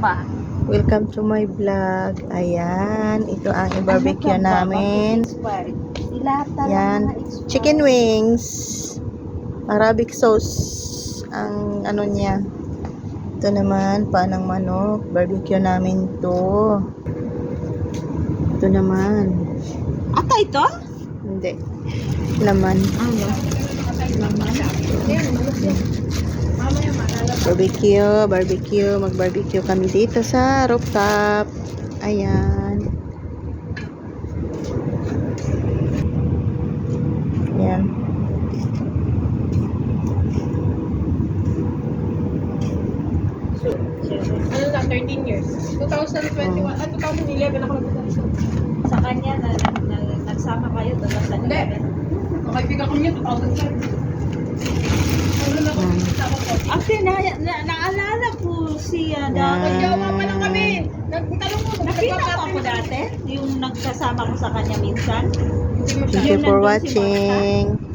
Ba? Welcome to my vlog. Ayan, ito ang i-barbecue namin. Dilata Yan. Chicken wings. Arabic sauce. Ang ano niya. Ito naman, panang manok. Barbecue namin to. Ito naman. Ata ito? Hindi. Laman. Ano? Barbecue, barbecue. Mag-barbecue kami dito sa rooftop. Ayan. Ayan. Ano na, 13 years. 2021, ah, 2011 ako nagpunta Sa kanya, na, na, na, nagsama kayo doon sa Hindi. Ang kaibigan ko niya, 2007. Ano na ako, Hmm. kasama ko. Actually, na, na, naalala ko Yan. dati. Nagjawa pa lang kami. Nagtanong mo, Nakita mo ako dati? Yung nagsasama ko sa kanya minsan? Thank you for watching.